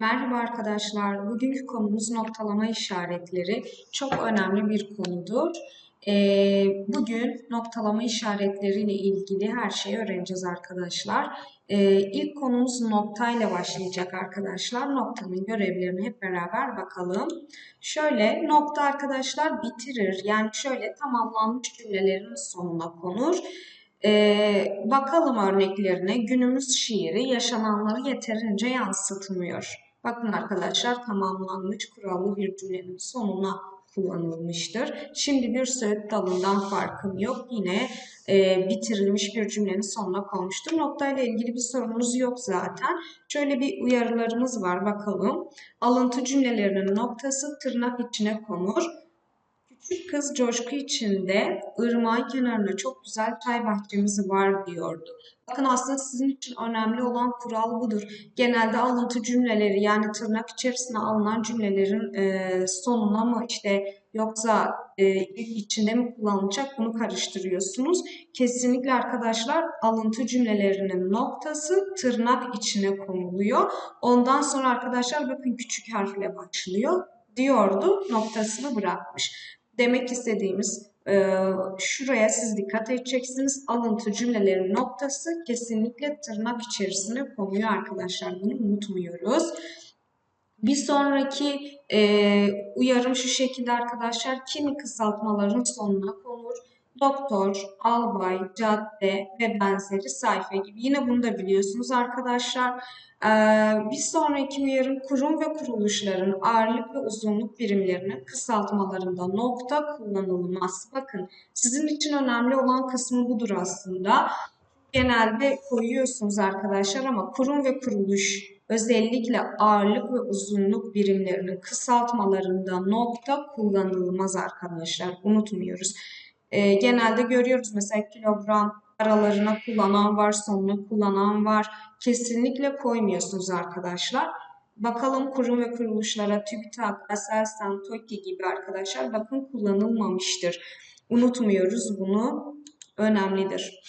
Merhaba arkadaşlar. Bugünkü konumuz noktalama işaretleri. Çok önemli bir konudur. Ee, bugün noktalama işaretleriyle ilgili her şeyi öğreneceğiz arkadaşlar. Ee, ilk konumuz noktayla başlayacak arkadaşlar. Noktanın görevlerini hep beraber bakalım. Şöyle nokta arkadaşlar bitirir. Yani şöyle tamamlanmış cümlelerin sonuna konur. Ee, bakalım örneklerine. Günümüz şiiri yaşananları yeterince yansıtmıyor. Bakın arkadaşlar tamamlanmış kurallı bir cümlenin sonuna kullanılmıştır. Şimdi bir söğüt dalından farkım yok. Yine e, bitirilmiş bir cümlenin sonuna konmuştur. Noktayla ilgili bir sorunuz yok zaten. Şöyle bir uyarılarımız var bakalım. Alıntı cümlelerinin noktası tırnak içine konur. Küçük kız coşku içinde ırmağın kenarında çok güzel çay bahçemiz var diyordu. Bakın aslında sizin için önemli olan kural budur. Genelde alıntı cümleleri yani tırnak içerisine alınan cümlelerin e, sonuna mı işte yoksa e, içinde mi kullanılacak bunu karıştırıyorsunuz. Kesinlikle arkadaşlar alıntı cümlelerinin noktası tırnak içine konuluyor. Ondan sonra arkadaşlar bakın küçük harfle başlıyor diyordu noktasını bırakmış. Demek istediğimiz e, şuraya siz dikkat edeceksiniz. Alıntı cümlelerin noktası kesinlikle tırnak içerisine konuyor arkadaşlar. Bunu unutmuyoruz. Bir sonraki e, uyarım şu şekilde arkadaşlar. Kimi kısaltmaların sonuna konur. Doktor, albay, cadde ve benzeri sayfa gibi. Yine bunu da biliyorsunuz arkadaşlar. Ee, bir sonraki uyarım kurum ve kuruluşların ağırlık ve uzunluk birimlerinin kısaltmalarında nokta kullanılmaz. Bakın sizin için önemli olan kısmı budur aslında. Genelde koyuyorsunuz arkadaşlar ama kurum ve kuruluş özellikle ağırlık ve uzunluk birimlerinin kısaltmalarında nokta kullanılmaz arkadaşlar. Unutmuyoruz. Ee, genelde görüyoruz mesela kilogram aralarına kullanan var, sonuna kullanan var. Kesinlikle koymuyorsunuz arkadaşlar. Bakalım kurum ve kuruluşlara TÜBİTAK, Aselsan, TOKİ gibi arkadaşlar bakın kullanılmamıştır. Unutmuyoruz bunu. Önemlidir.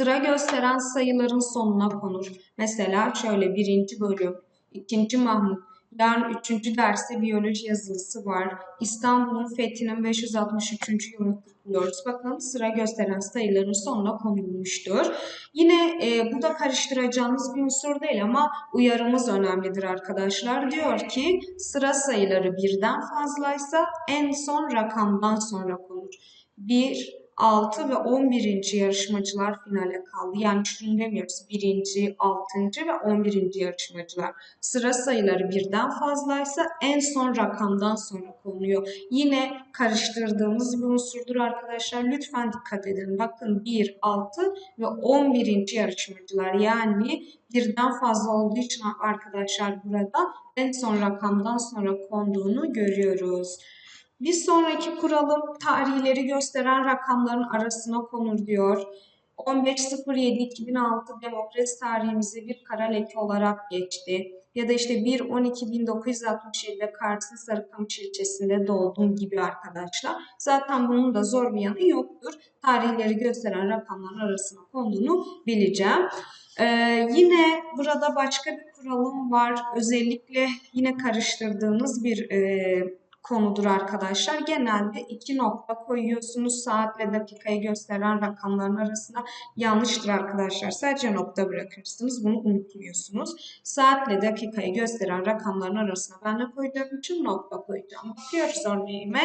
Sıra gösteren sayıların sonuna konur. Mesela şöyle birinci bölüm, ikinci Mahmut, Yarın 3. derste biyoloji yazılısı var. İstanbul'un fethinin 563. yılını kutluyoruz. Bakın sıra gösteren sayıların sonuna konulmuştur. Yine e, bu da karıştıracağımız bir unsur değil ama uyarımız önemlidir arkadaşlar. Diyor ki sıra sayıları birden fazlaysa en son rakamdan sonra konur. 1, 6 ve 11. yarışmacılar finale kaldı. Yani demiyoruz. 1. 6. ve 11. yarışmacılar. Sıra sayıları birden fazlaysa en son rakamdan sonra konuluyor. Yine karıştırdığımız bir unsurdur arkadaşlar. Lütfen dikkat edin. Bakın 1, 6 ve 11. yarışmacılar. Yani birden fazla olduğu için arkadaşlar burada en son rakamdan sonra konduğunu görüyoruz. Bir sonraki kuralım tarihleri gösteren rakamların arasına konur diyor. 15.07.2006 demokrasi tarihimizi bir kara leke olarak geçti. Ya da işte 1.12.1967'de Kars'ın Sarıkamış ilçesinde doğdum gibi arkadaşlar. Zaten bunun da zor bir yanı yoktur. Tarihleri gösteren rakamların arasına konduğunu bileceğim. Ee, yine burada başka bir kuralım var. Özellikle yine karıştırdığınız bir e, konudur arkadaşlar. Genelde iki nokta koyuyorsunuz. Saatle dakikayı gösteren rakamların arasında yanlıştır arkadaşlar. Sadece nokta bırakırsınız. Bunu unutmuyorsunuz. Saatle dakikayı gösteren rakamların arasına ben ne koyacağım için nokta koyacağım. Bakıyoruz örneğime.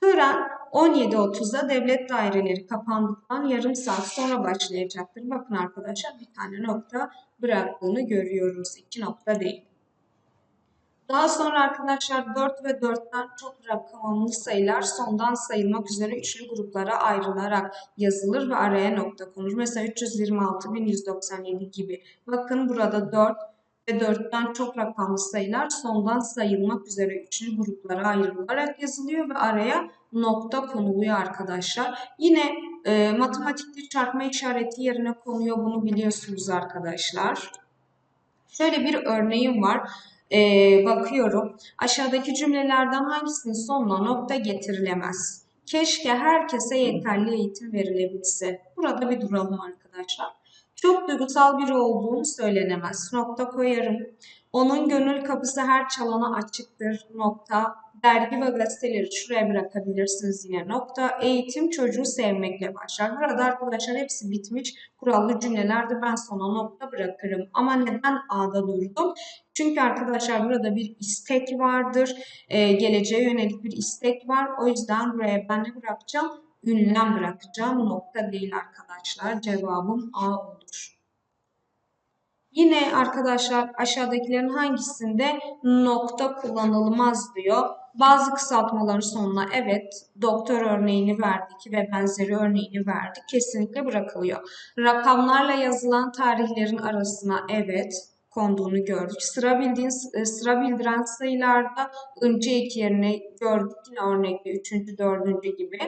Tören 17.30'da devlet daireleri kapandıktan yarım saat sonra başlayacaktır. Bakın arkadaşlar bir tane nokta bıraktığını görüyoruz. İki nokta değil. Daha sonra arkadaşlar 4 ve 4'ten çok rakamlı sayılar sondan sayılmak üzere üçlü gruplara ayrılarak yazılır ve araya nokta konur. Mesela 326.197 gibi. Bakın burada 4 ve 4'ten çok rakamlı sayılar sondan sayılmak üzere üçlü gruplara ayrılarak yazılıyor ve araya nokta konuluyor arkadaşlar. Yine e, matematikte çarpma işareti yerine konuyor bunu biliyorsunuz arkadaşlar. Şöyle bir örneğim var e, bakıyorum. Aşağıdaki cümlelerden hangisinin sonuna nokta getirilemez? Keşke herkese yeterli eğitim verilebilse. Burada bir duralım arkadaşlar. Çok duygusal biri olduğum söylenemez. Nokta koyarım. Onun gönül kapısı her çalana açıktır. Nokta. Dergi ve gazeteleri şuraya bırakabilirsiniz yine. Nokta. Eğitim çocuğu sevmekle başlar. Burada arkadaşlar hepsi bitmiş. Kurallı cümlelerde ben sona nokta bırakırım. Ama neden A'da durdum? Çünkü arkadaşlar burada bir istek vardır. Ee, geleceğe yönelik bir istek var. O yüzden buraya ben ne bırakacağım? Ünlem bırakacağım. Nokta değil arkadaşlar. Cevabım A olur. Yine arkadaşlar aşağıdakilerin hangisinde nokta kullanılmaz diyor. Bazı kısaltmaların sonuna evet doktor örneğini verdik ve benzeri örneğini verdik. Kesinlikle bırakılıyor. Rakamlarla yazılan tarihlerin arasına evet konduğunu gördük. Sıra bildiğin sıra bildiren sayılarda önce iki yerine gördük yine örnekte üçüncü, dördüncü gibi.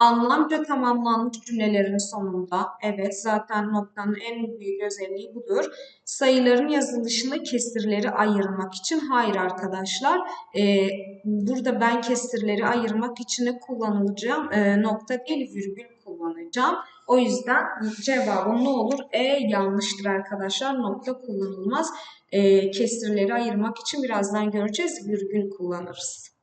Anlamca tamamlanmış cümlelerin sonunda, evet zaten noktanın en büyük özelliği budur. Sayıların yazılışında kesirleri ayırmak için, hayır arkadaşlar, e, burada ben kesirleri ayırmak için kullanılacağım e, nokta değil virgül kullanacağım. O yüzden cevabım ne olur? E yanlıştır arkadaşlar. Nokta kullanılmaz. E, kesirleri ayırmak için birazdan göreceğiz. Virgül kullanırız.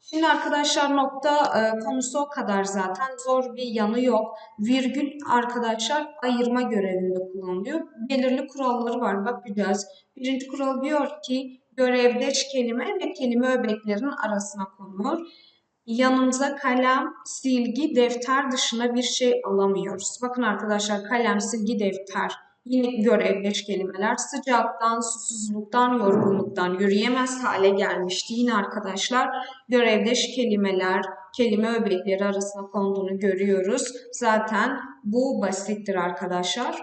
Şimdi arkadaşlar nokta e, konusu o kadar zaten zor bir yanı yok. Virgül arkadaşlar ayırma görevinde kullanılıyor. Belirli kuralları var bakacağız. Birinci kural diyor ki görevdeş kelime ve kelime öbeklerin arasına konulur. Yanımıza kalem, silgi, defter dışında bir şey alamıyoruz. Bakın arkadaşlar kalem, silgi, defter Yine görevleş kelimeler sıcaktan, susuzluktan, yorgunluktan yürüyemez hale gelmişti. Yine arkadaşlar görevleş kelimeler, kelime öbekleri arasına konduğunu görüyoruz. Zaten bu basittir arkadaşlar.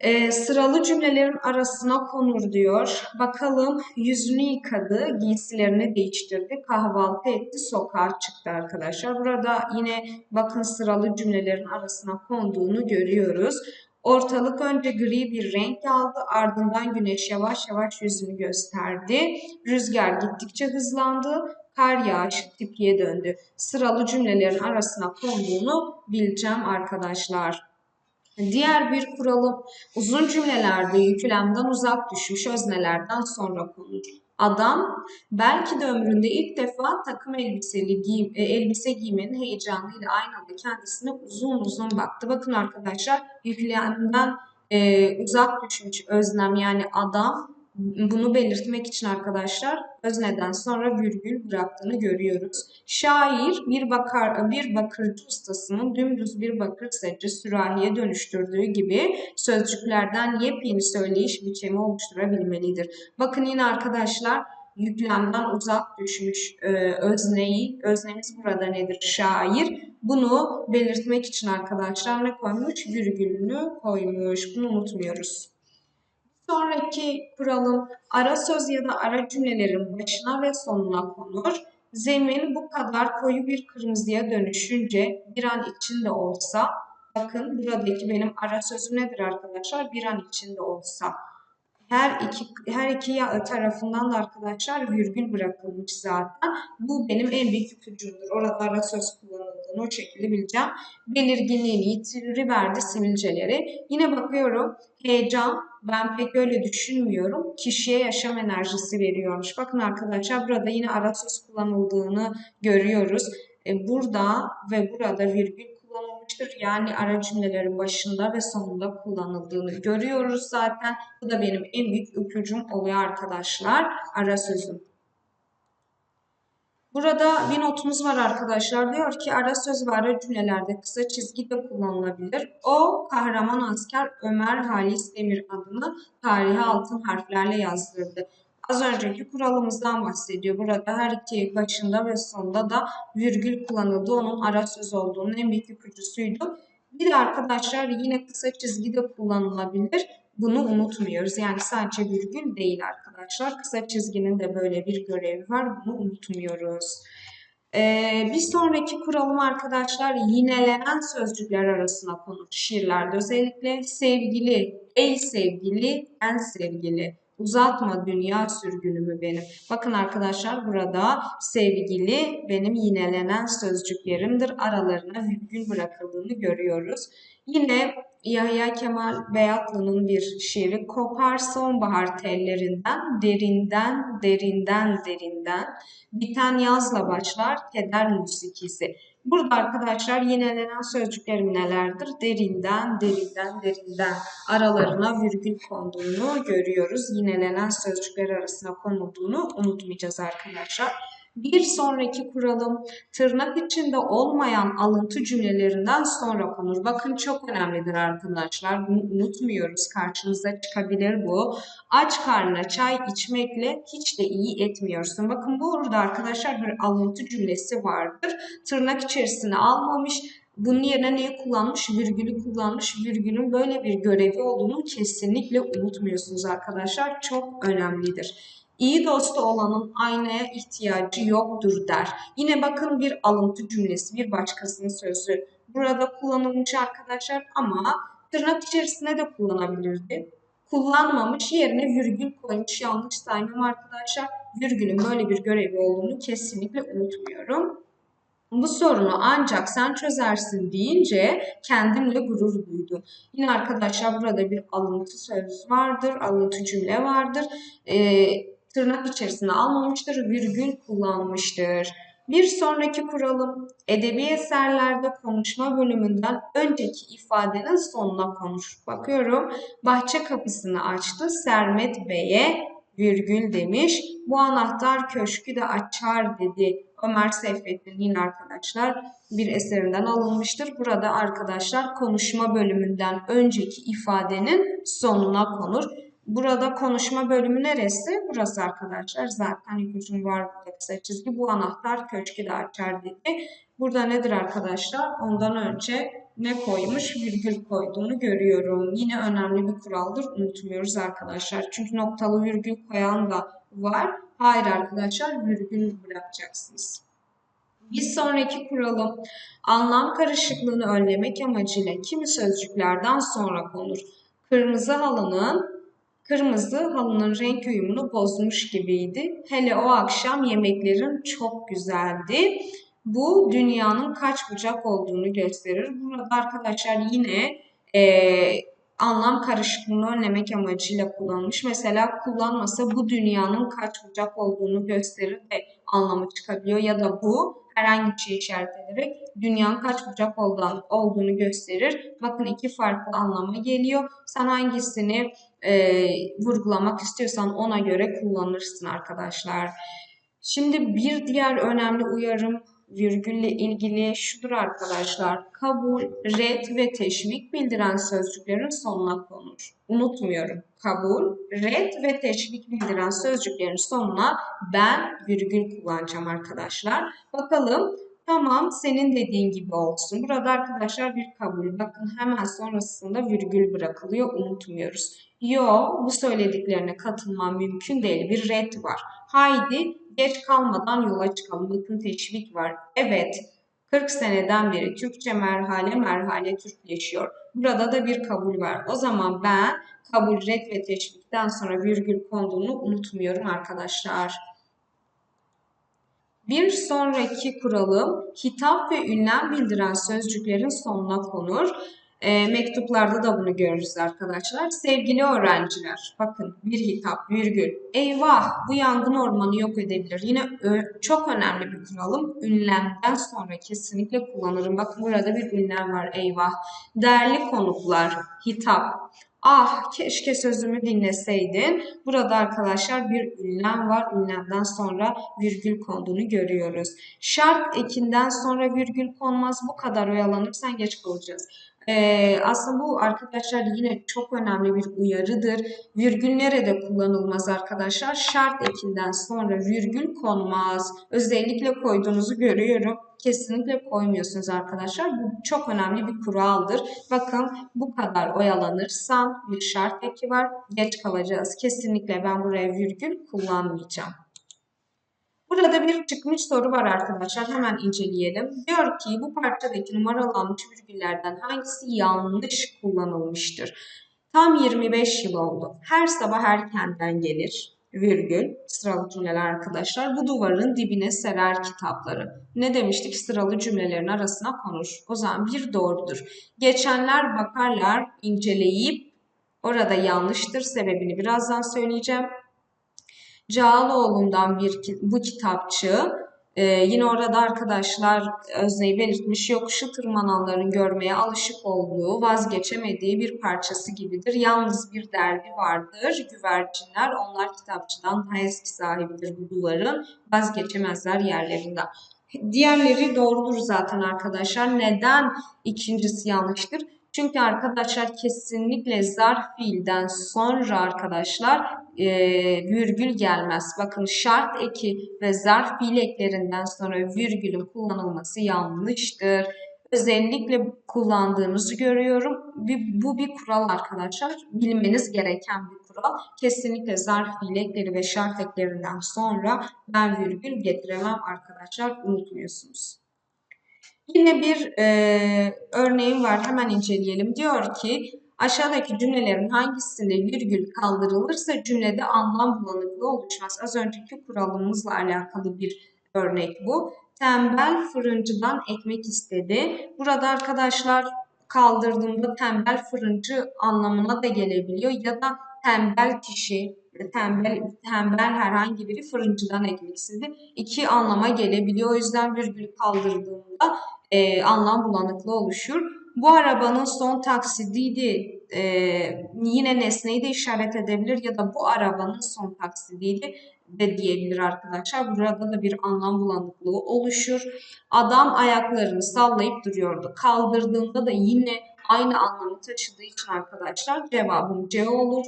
E, sıralı cümlelerin arasına konur diyor. Bakalım yüzünü yıkadı, giysilerini değiştirdi, kahvaltı etti, sokağa çıktı arkadaşlar. Burada yine bakın sıralı cümlelerin arasına konduğunu görüyoruz. Ortalık önce gri bir renk aldı, ardından güneş yavaş yavaş yüzünü gösterdi. Rüzgar gittikçe hızlandı, kar yağışı tipiye döndü. Sıralı cümlelerin arasına konduğunu bileceğim arkadaşlar. Diğer bir kuralım uzun cümlelerde yüklemden uzak düşmüş öznelerden sonra konur. Adam belki de ömründe ilk defa takım elbiseli giyim, e, elbise giymenin heyecanıyla aynı anda kendisine uzun uzun baktı. Bakın arkadaşlar yüklemden e, uzak düşmüş öznem yani adam bunu belirtmek için arkadaşlar özneden sonra virgül bıraktığını görüyoruz. Şair bir bakar bir bakırcı ustasının dümdüz bir bakır sacı sürahiye dönüştürdüğü gibi sözcüklerden yepyeni söyleyiş biçimi oluşturabilmelidir. Bakın yine arkadaşlar yüklemden uzak düşmüş e, özneyi, öznemiz burada nedir? Şair. Bunu belirtmek için arkadaşlar ne koymuş? Virgülünü koymuş. Bunu unutmuyoruz. Sonraki kuralım ara söz ya da ara cümlelerin başına ve sonuna konur. Zemin bu kadar koyu bir kırmızıya dönüşünce bir an içinde olsa, bakın buradaki benim ara sözüm nedir arkadaşlar? Bir an içinde olsa. Her iki her iki tarafından da arkadaşlar virgül bırakılmış zaten. Bu benim en büyük ipucumdur. Orada ara söz kullanıldığını o şekilde bileceğim. Belirginliğini yitiriverdi sivilceleri. Yine bakıyorum heyecan ben pek öyle düşünmüyorum. Kişiye yaşam enerjisi veriyormuş. Bakın arkadaşlar burada yine ara söz kullanıldığını görüyoruz. E, burada ve burada virgül kullanılmıştır. Yani ara cümlelerin başında ve sonunda kullanıldığını görüyoruz zaten. Bu da benim en büyük ipucum oluyor arkadaşlar. Ara sözüm. Burada bir notumuz var arkadaşlar. Diyor ki ara söz ve ara cümlelerde kısa çizgi de kullanılabilir. O kahraman asker Ömer Halis Demir adını tarihe altın harflerle yazdırdı. Az önceki kuralımızdan bahsediyor. Burada her iki başında ve sonunda da virgül kullanıldı. Onun ara söz olduğunun en büyük ipucusuydu. Bir de arkadaşlar yine kısa çizgi de kullanılabilir. Bunu unutmuyoruz. Yani sadece virgül değil arkadaşlar. Kısa çizginin de böyle bir görevi var. Bunu unutmuyoruz. Ee, bir sonraki kuralım arkadaşlar yinelenen sözcükler arasına konur. Şiirlerde özellikle sevgili, ey sevgili, en sevgili. Uzatma dünya sürgünümü benim. Bakın arkadaşlar burada sevgili benim yinelenen sözcüklerimdir. Aralarına virgül bırakıldığını görüyoruz. Yine Yahya Kemal Beyatlı'nın bir şiiri Kopar sonbahar tellerinden, derinden, derinden, derinden, biten yazla başlar keder musikisi. Burada arkadaşlar yinelenen sözcüklerim nelerdir? Derinden, derinden, derinden aralarına virgül konduğunu görüyoruz. Yinelenen sözcükler arasına konulduğunu unutmayacağız arkadaşlar. Bir sonraki kuralım tırnak içinde olmayan alıntı cümlelerinden sonra konur. Bakın çok önemlidir arkadaşlar. Bunu unutmuyoruz. Karşınıza çıkabilir bu. Aç karnına çay içmekle hiç de iyi etmiyorsun. Bakın burada arkadaşlar bir alıntı cümlesi vardır. Tırnak içerisine almamış. Bunun yerine neyi kullanmış? Virgülü kullanmış. Virgülün böyle bir görevi olduğunu kesinlikle unutmuyorsunuz arkadaşlar. Çok önemlidir. İyi dostu olanın aynaya ihtiyacı yoktur der. Yine bakın bir alıntı cümlesi, bir başkasının sözü. Burada kullanılmış arkadaşlar ama tırnak içerisine de kullanabilirdi. Kullanmamış yerine virgül koymuş. Yanlış saymam arkadaşlar. Virgülün böyle bir görevi olduğunu kesinlikle unutmuyorum. Bu sorunu ancak sen çözersin deyince kendimle gurur duydum. Yine arkadaşlar burada bir alıntı söz vardır, alıntı cümle vardır. Ee, tırnak içerisine almamıştır, virgül kullanmıştır. Bir sonraki kuralım edebi eserlerde konuşma bölümünden önceki ifadenin sonuna konuş. Bakıyorum bahçe kapısını açtı Sermet Bey'e virgül demiş. Bu anahtar köşkü de açar dedi. Ömer Seyfettin yine arkadaşlar bir eserinden alınmıştır. Burada arkadaşlar konuşma bölümünden önceki ifadenin sonuna konur. Burada konuşma bölümü neresi? Burası arkadaşlar. Zaten ipucum var burada kısa çizgi. Bu anahtar köşkü de açar dedi. Burada nedir arkadaşlar? Ondan önce ne koymuş? Virgül koyduğunu görüyorum. Yine önemli bir kuraldır. Unutmuyoruz arkadaşlar. Çünkü noktalı virgül koyan da var. Hayır arkadaşlar virgül bırakacaksınız. Bir sonraki kuralım anlam karışıklığını önlemek amacıyla kimi sözcüklerden sonra konur. Kırmızı halının Kırmızı halının renk uyumunu bozmuş gibiydi. Hele o akşam yemeklerin çok güzeldi. Bu dünyanın kaç bucak olduğunu gösterir. Burada arkadaşlar yine e, anlam karışıklığını önlemek amacıyla kullanılmış. Mesela kullanmasa bu dünyanın kaç bucak olduğunu gösterir de anlamı çıkabiliyor. Ya da bu herhangi bir şey işaret ederek dünyanın kaç bucak olduğunu gösterir. Bakın iki farklı anlama geliyor. Sen hangisini e, vurgulamak istiyorsan ona göre kullanırsın arkadaşlar. Şimdi bir diğer önemli uyarım virgülle ilgili şudur arkadaşlar. Kabul, red ve teşvik bildiren sözcüklerin sonuna konur. Unutmuyorum. Kabul, red ve teşvik bildiren sözcüklerin sonuna ben virgül kullanacağım arkadaşlar. Bakalım Tamam senin dediğin gibi olsun. Burada arkadaşlar bir kabul. Bakın hemen sonrasında virgül bırakılıyor. Unutmuyoruz. Yo bu söylediklerine katılmam mümkün değil. Bir red var. Haydi geç kalmadan yola çıkalım. Bakın teşvik var. Evet 40 seneden beri Türkçe merhale merhale Türkleşiyor. Burada da bir kabul var. O zaman ben kabul, red ve teşvikten sonra virgül konduğunu unutmuyorum arkadaşlar. Bir sonraki kuralım hitap ve ünlem bildiren sözcüklerin sonuna konur. E, mektuplarda da bunu görürüz arkadaşlar. Sevgili öğrenciler, bakın bir hitap, virgül. Eyvah, bu yangın ormanı yok edebilir. Yine çok önemli bir kuralım. Ünlemden sonra kesinlikle kullanırım. Bakın burada bir ünlem var, eyvah. Değerli konuklar, hitap. Ah keşke sözümü dinleseydin. Burada arkadaşlar bir ünlem var. Ünlemden sonra virgül konduğunu görüyoruz. Şart ekinden sonra virgül konmaz. Bu kadar oyalanırsan geç kalacağız. Ee, aslında bu arkadaşlar yine çok önemli bir uyarıdır. Virgül nerede kullanılmaz arkadaşlar? Şart ekinden sonra virgül konmaz. Özellikle koyduğunuzu görüyorum. Kesinlikle koymuyorsunuz arkadaşlar. Bu çok önemli bir kuraldır. Bakın bu kadar oyalanırsan bir şart eki var. Geç kalacağız. Kesinlikle ben buraya virgül kullanmayacağım. Burada bir çıkmış soru var arkadaşlar. Hemen inceleyelim. Diyor ki bu parçadaki numaralanmış virgüllerden hangisi yanlış kullanılmıştır? Tam 25 yıl oldu. Her sabah erkenden gelir. virgül sıralı cümleler arkadaşlar. Bu duvarın dibine serer kitapları. Ne demiştik? Sıralı cümlelerin arasına konur. O zaman bir doğrudur. Geçenler bakarlar, inceleyip orada yanlıştır. Sebebini birazdan söyleyeceğim. Cağaloğlu'ndan bir bu kitapçı ee, yine orada arkadaşlar özneyi belirtmiş yokuşu tırmananların görmeye alışık olduğu, vazgeçemediği bir parçası gibidir. Yalnız bir derdi vardır. Güvercinler onlar kitapçıdan daha eski sahibidir bu duvarın. Vazgeçemezler yerlerinden. Diğerleri doğrudur zaten arkadaşlar. Neden ikincisi yanlıştır? Çünkü arkadaşlar kesinlikle zarf fiilden sonra arkadaşlar e, virgül gelmez. Bakın şart eki ve zarf fiil eklerinden sonra virgülün kullanılması yanlıştır. Özellikle kullandığımızı görüyorum. Bu bir kural arkadaşlar. Bilmeniz gereken bir kural. Kesinlikle zarf fiil ekleri ve şart eklerinden sonra ben virgül getiremem arkadaşlar. Unutmuyorsunuz. Yine bir e, örneğim var hemen inceleyelim. Diyor ki aşağıdaki cümlelerin hangisinde virgül kaldırılırsa cümlede anlam bulanıklığı oluşmaz. Az önceki kuralımızla alakalı bir örnek bu. Tembel fırıncıdan ekmek istedi. Burada arkadaşlar kaldırdığımda tembel fırıncı anlamına da gelebiliyor ya da tembel kişi, tembel, tembel herhangi biri fırıncıdan ekmek istedi. İki anlama gelebiliyor. O yüzden virgül kaldırdığımda e, anlam bulanıklığı oluşur. Bu arabanın son taksidiydi. E, yine nesneyi de işaret edebilir ya da bu arabanın son taksidiydi de diyebilir arkadaşlar. Burada da bir anlam bulanıklığı oluşur. Adam ayaklarını sallayıp duruyordu. Kaldırdığında da yine aynı anlamı taşıdığı için arkadaşlar cevabım C olur.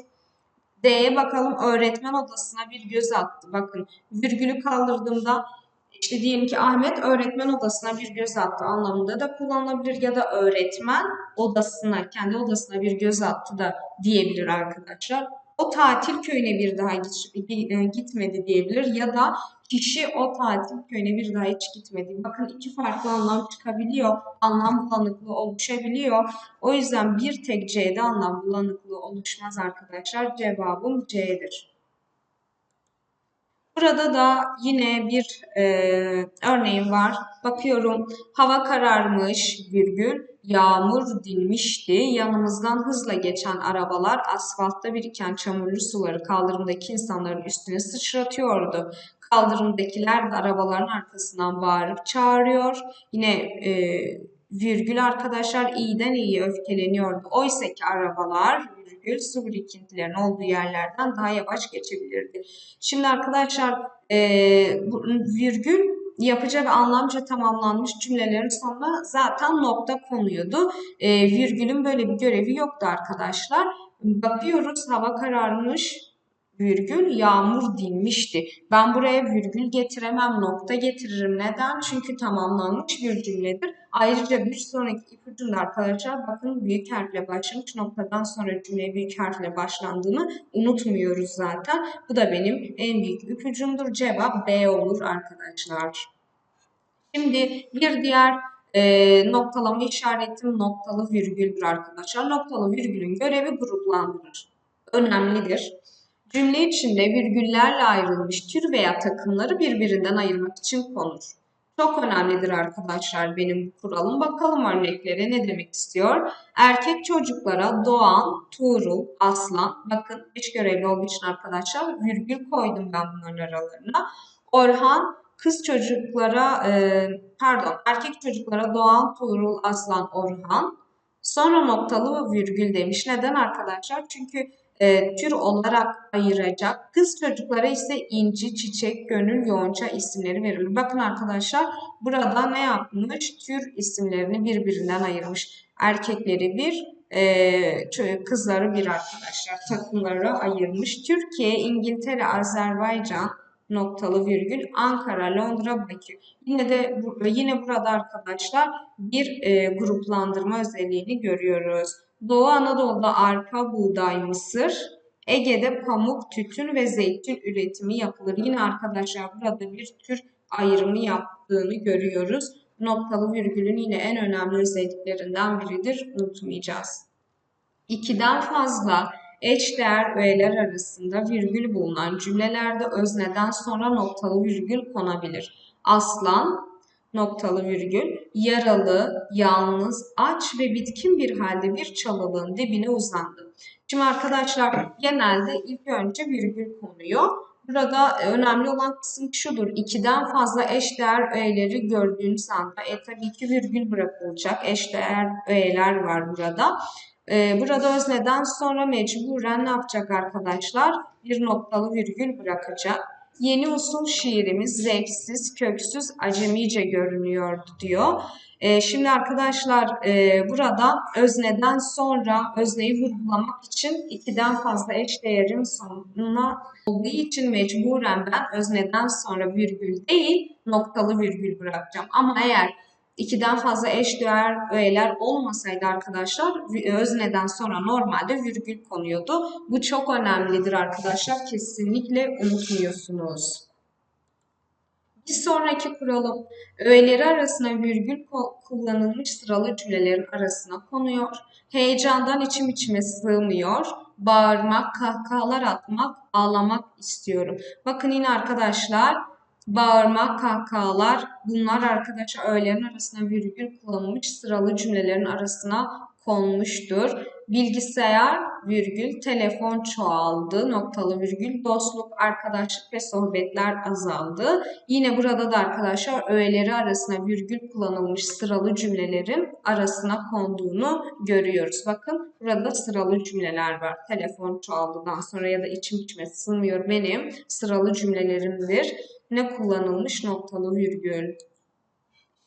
D'ye bakalım öğretmen odasına bir göz attı. Bakın virgülü kaldırdığımda işte diyelim ki Ahmet öğretmen odasına bir göz attı anlamında da kullanılabilir ya da öğretmen odasına, kendi odasına bir göz attı da diyebilir arkadaşlar. O tatil köyüne bir daha e, gitmedi diyebilir ya da kişi o tatil köyüne bir daha hiç gitmedi. Bakın iki farklı anlam çıkabiliyor. Anlam bulanıklığı oluşabiliyor. O yüzden bir tek C'de anlam bulanıklığı oluşmaz arkadaşlar. Cevabım C'dir. Burada da yine bir e, örneğim var. Bakıyorum hava kararmış virgül yağmur dinmişti. Yanımızdan hızla geçen arabalar asfaltta biriken çamurlu suları kaldırımdaki insanların üstüne sıçratıyordu. Kaldırımdakiler de arabaların arkasından bağırıp çağırıyor. Yine e, virgül arkadaşlar iyiden iyi öfkeleniyordu. Oysa ki arabalar virgül su birikintilerinin olduğu yerlerden daha yavaş geçebilirdi. Şimdi arkadaşlar e, virgül yapıcı ve anlamca tamamlanmış cümlelerin sonuna zaten nokta konuyordu. E, virgülün böyle bir görevi yoktu arkadaşlar. Bakıyoruz hava kararmış virgül yağmur dinmişti. Ben buraya virgül getiremem, nokta getiririm. Neden? Çünkü tamamlanmış bir cümledir. Ayrıca bir sonraki ipucunda arkadaşlar bakın büyük harfle başlamış noktadan sonra cümle büyük harfle başlandığını unutmuyoruz zaten. Bu da benim en büyük ipucumdur. Cevap B olur arkadaşlar. Şimdi bir diğer e, noktalama işaretim noktalı virgüldür arkadaşlar. Noktalı virgülün görevi gruplandırır. Önemlidir. Cümle içinde virgüllerle ayrılmış tür veya takımları birbirinden ayırmak için konur. Çok önemlidir arkadaşlar benim bu kuralım. Bakalım örneklere ne demek istiyor? Erkek çocuklara Doğan, Tuğrul, Aslan. Bakın hiç görevli olduğu için arkadaşlar virgül koydum ben bunların aralarına. Orhan, kız çocuklara e, pardon erkek çocuklara Doğan, Tuğrul, Aslan, Orhan. Sonra noktalı virgül demiş. Neden arkadaşlar? Çünkü e, tür olarak ayıracak. Kız çocuklara ise inci, çiçek, gönül, yonca isimleri verilir. Bakın arkadaşlar burada ne yapmış? Tür isimlerini birbirinden ayırmış. Erkekleri bir, e, kızları bir arkadaşlar. Takımları ayırmış. Türkiye, İngiltere, Azerbaycan, noktalı virgül Ankara, Londra, Bakü. Yine de yine burada arkadaşlar bir e, gruplandırma özelliğini görüyoruz. Doğu Anadolu'da arpa, buğday, mısır, Ege'de pamuk, tütün ve zeytin üretimi yapılır. Yine arkadaşlar burada bir tür ayrımı yaptığını görüyoruz. Noktalı virgülün yine en önemli özelliklerinden biridir. Unutmayacağız. İkiden fazla eşdeğer öğeler arasında virgül bulunan cümlelerde özneden sonra noktalı virgül konabilir. Aslan, noktalı virgül, yaralı, yalnız, aç ve bitkin bir halde bir çalılığın dibine uzandı. Şimdi arkadaşlar genelde ilk önce virgül konuyor. Burada önemli olan kısım şudur. İkiden fazla eşdeğer öğeleri gördüğünüz anda e tabii ki virgül bırakılacak. Eşdeğer öğeler var burada. Ee, burada özneden sonra mecburen ne yapacak arkadaşlar? Bir noktalı virgül bırakacak. Yeni usul şiirimiz zevksiz, köksüz, acemice görünüyordu diyor. Ee, şimdi arkadaşlar e, burada özneden sonra özneyi vurgulamak için ikiden fazla eş değerin sonuna olduğu için mecburen ben özneden sonra virgül değil noktalı virgül bırakacağım. Ama eğer ikiden fazla eş değer öğeler olmasaydı arkadaşlar özneden sonra normalde virgül konuyordu. Bu çok önemlidir arkadaşlar. Kesinlikle unutmuyorsunuz. Bir sonraki kuralım öğeleri arasına virgül kullanılmış sıralı cümlelerin arasına konuyor. Heyecandan içim içime sığmıyor. Bağırmak, kahkahalar atmak, ağlamak istiyorum. Bakın yine arkadaşlar bağırmak, kahkahalar bunlar arkadaşlar öğelerin arasına virgül kullanılmış sıralı cümlelerin arasına konmuştur. Bilgisayar virgül telefon çoğaldı noktalı virgül dostluk, arkadaşlık ve sohbetler azaldı. Yine burada da arkadaşlar öğeleri arasına virgül kullanılmış sıralı cümlelerin arasına konduğunu görüyoruz. Bakın burada sıralı cümleler var. Telefon çoğaldıdan sonra ya da içim içime sığmıyor benim sıralı cümlelerimdir. Ne kullanılmış noktalı virgül.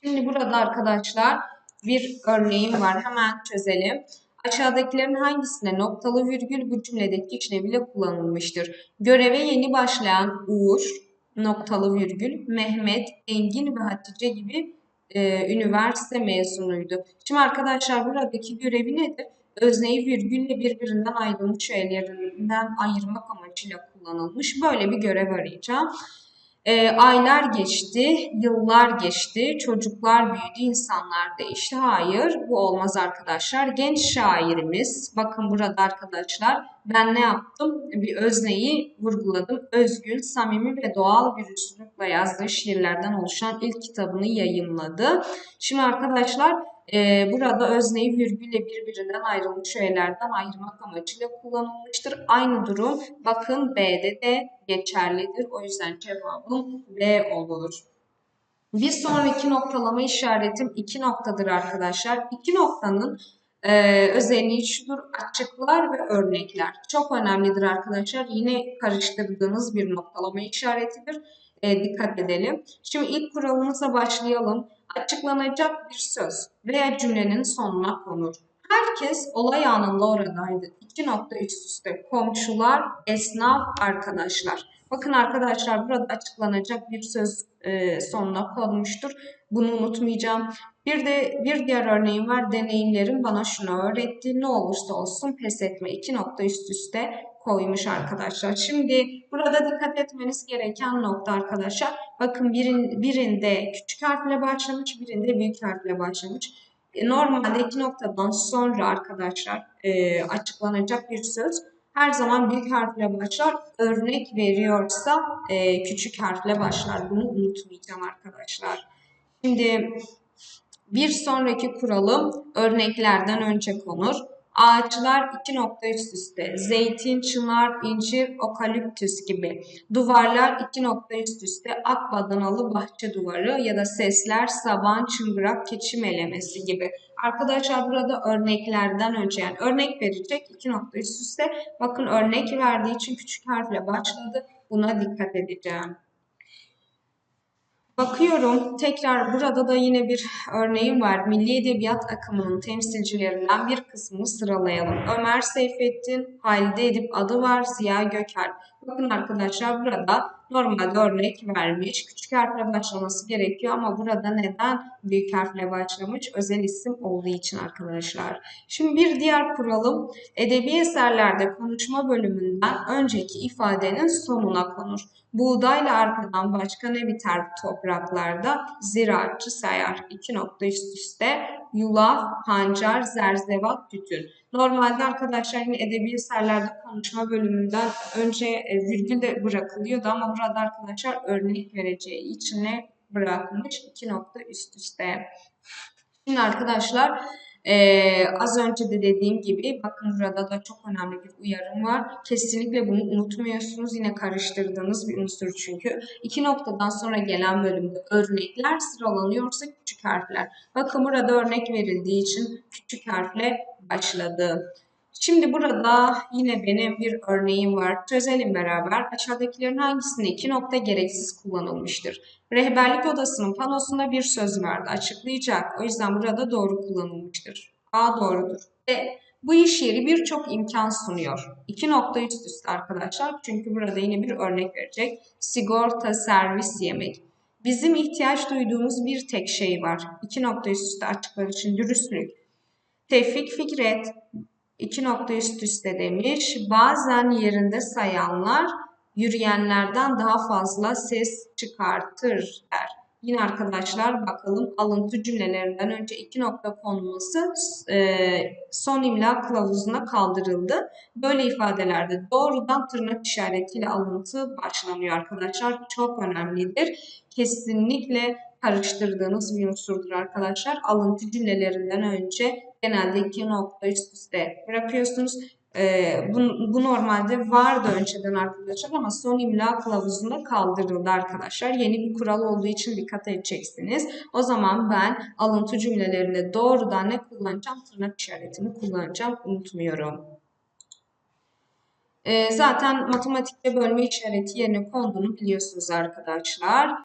Şimdi burada arkadaşlar bir örneğim var. Hemen çözelim. Aşağıdakilerin hangisine noktalı virgül bu cümledeki işleviyle kullanılmıştır? Göreve yeni başlayan Uğur, noktalı virgül, Mehmet, Engin ve Hatice gibi e, üniversite mezunuydu. Şimdi arkadaşlar buradaki görevi nedir? Özneyi virgülle birbirinden ayrılmış öğelerinden ayırmak amacıyla kullanılmış. Böyle bir görev arayacağım. E, aylar geçti, yıllar geçti, çocuklar büyüdü, insanlar değişti. Hayır, bu olmaz arkadaşlar. Genç şairimiz, bakın burada arkadaşlar ben ne yaptım? Bir özneyi vurguladım. Özgül, samimi ve doğal bir üslupla yazdığı şiirlerden oluşan ilk kitabını yayımladı. Şimdi arkadaşlar e, burada özneyi virgülle birbirinden ayrılmış öğelerden ayırmak amacıyla kullanılmıştır. Aynı durum bakın B'de de geçerlidir. O yüzden cevabım B olur. Bir sonraki noktalama işaretim iki noktadır arkadaşlar. İki noktanın e, özelliği şudur açıklar ve örnekler. Çok önemlidir arkadaşlar. Yine karıştırdığınız bir noktalama işaretidir. E, dikkat edelim. Şimdi ilk kuralımıza başlayalım açıklanacak bir söz veya cümlenin sonuna konur. Herkes olay anında oradaydı. İki nokta üst üste komşular, esnaf, arkadaşlar. Bakın arkadaşlar burada açıklanacak bir söz e, sonuna konmuştur. Bunu unutmayacağım. Bir de bir diğer örneğim var. Deneyimlerim bana şunu öğretti. Ne olursa olsun pes etme. İki nokta üst üste koymuş arkadaşlar. Şimdi burada dikkat etmeniz gereken nokta arkadaşlar. Bakın birin, birinde küçük harfle başlamış, birinde büyük harfle başlamış. E, normalde iki noktadan sonra arkadaşlar e, açıklanacak bir söz her zaman büyük harfle başlar. Örnek veriyorsa e, küçük harfle başlar. Bunu unutmayacağım arkadaşlar. Şimdi bir sonraki kuralım örneklerden önce konur. Ağaçlar iki nokta üst üste. Zeytin, çınar, incir, okaliptüs gibi. Duvarlar iki nokta üst üste. Ak badanalı bahçe duvarı ya da sesler, saban, çıngırak, keçi melemesi gibi. Arkadaşlar burada örneklerden önce yani örnek verecek iki nokta üst üste. Bakın örnek verdiği için küçük harfle başladı. Buna dikkat edeceğim. Bakıyorum tekrar burada da yine bir örneğim var. Milli Edebiyat akımının temsilcilerinden bir kısmını sıralayalım. Ömer Seyfettin, Halide Edip adı var, Ziya Gökalp. Bakın arkadaşlar burada normalde örnek vermiş. Küçük harfle başlaması gerekiyor ama burada neden büyük harfle başlamış? Özel isim olduğu için arkadaşlar. Şimdi bir diğer kuralım edebi eserlerde konuşma bölümünden önceki ifadenin sonuna konur. Buğdayla arkadan başka ne biter topraklarda? Ziraatçı sayar. İki nokta üst üste yulaf, pancar, zerzevat, tütün. Normalde arkadaşlar yine edebi eserlerde konuşma bölümünden önce e, virgül de bırakılıyordu ama burada arkadaşlar örnek vereceği için bırakmış? İki nokta üst üste. Şimdi arkadaşlar ee, az önce de dediğim gibi bakın burada da çok önemli bir uyarım var. Kesinlikle bunu unutmuyorsunuz. Yine karıştırdığınız bir unsur çünkü. İki noktadan sonra gelen bölümde örnekler sıralanıyorsa küçük harfler. Bakın burada örnek verildiği için küçük harfle başladı. Şimdi burada yine benim bir örneğim var. Çözelim beraber. Aşağıdakilerin hangisinde iki nokta gereksiz kullanılmıştır? Rehberlik odasının panosunda bir söz vardı. Açıklayacak. O yüzden burada doğru kullanılmıştır. A doğrudur. B. Bu iş yeri birçok imkan sunuyor. İki nokta üst üste arkadaşlar. Çünkü burada yine bir örnek verecek. Sigorta, servis, yemek. Bizim ihtiyaç duyduğumuz bir tek şey var. İki nokta üst üste açıklar için dürüstlük. Tevfik Fikret, iki nokta üst üste demiş. Bazen yerinde sayanlar yürüyenlerden daha fazla ses çıkartır der. Yine arkadaşlar bakalım alıntı cümlelerinden önce iki nokta konulması e, son imla kılavuzuna kaldırıldı. Böyle ifadelerde doğrudan tırnak işaretiyle alıntı başlanıyor arkadaşlar. Çok önemlidir. Kesinlikle karıştırdığınız bir unsurdur arkadaşlar. Alıntı cümlelerinden önce genelde iki nokta üst üste bırakıyorsunuz. Ee, bu, bu normalde vardı önceden arkadaşlar ama son imla kılavuzunda kaldırıldı arkadaşlar. Yeni bir kural olduğu için dikkat edeceksiniz. O zaman ben alıntı cümlelerinde doğrudan ne kullanacağım? Tırnak işaretini kullanacağım. Unutmuyorum. Ee, zaten matematikte bölme işareti yerine konduğunu biliyorsunuz arkadaşlar.